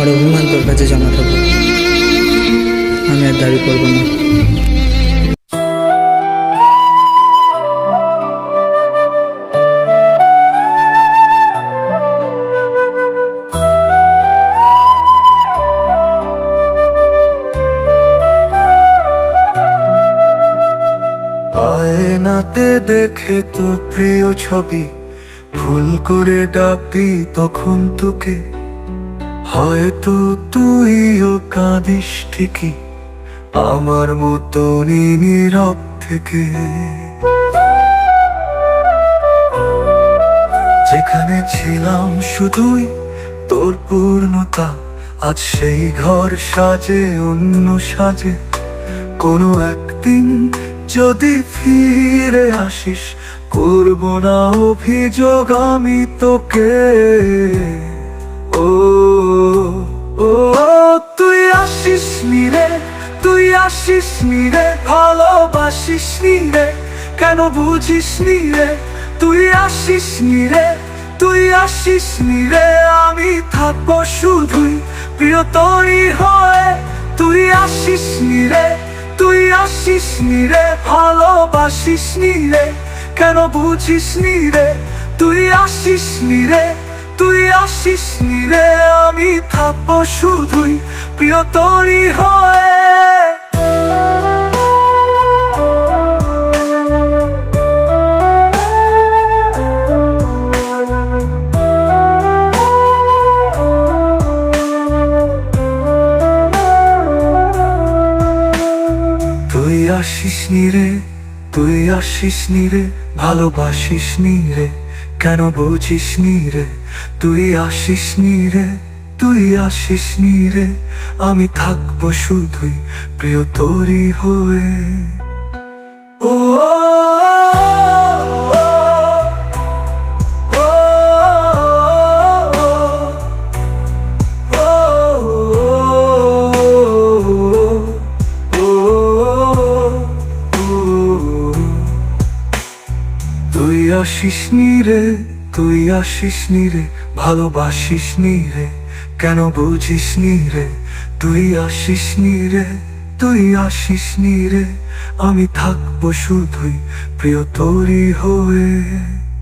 আমার অভিমান তোর কাছে জমা থাকব আমি আর দাবি করব না। আয়নাতে দেখে তোর প্রিয় ছবি, ভুল করে ডাকি তখন তোকে। হয়তো তুই তুইও কাঁদিস ঠিকই আমার মতনই নীরব থেকে। যেখানে ছিলাম শুধুই তোর পূর্ণতা, আজ সেই ঘর সাজে, অন্য সাজে। কোনো একদিন যদি ফিরে আসিস, করব না অভিযোগ আমি তোকে। ও ও তুই আসিস নি রে তুই আসিস নি রে ভালোবাসিস নি রে কেন বুঝিস নি রে তুই আসিস নি রে তুই আসিস নি রে আমি থাকব শুধুই প্রিয়তরী হয়ে তুই আসিস নি রে তুই আসিস নি রে ভালোবাসিস নি রে কেন বুঝিস নি রে তুই আসিস নি রে তুই আসিস নি রে, আমি থাকব শুধুই প্রিয়তরী হয়ে। তুই আসিস নি রে, তুই আসিস নি রে, ভালোবাসিস নি রে। কেন বুঝিস নি রে? তুই আসিস নি রে? তুই আসিস নি রে? আমি থাকব শুধুই প্রিয় তোরই হয়ে। ও আসিস নি রে? তুই আসিস নি রে? ভালোবাসিস নি রে? কেন বুঝিস নি রে? তুই আসিস নি রে? তুই আসিস নি রে? আমি থাকব শুধুই প্রিয় তোরই হয়ে।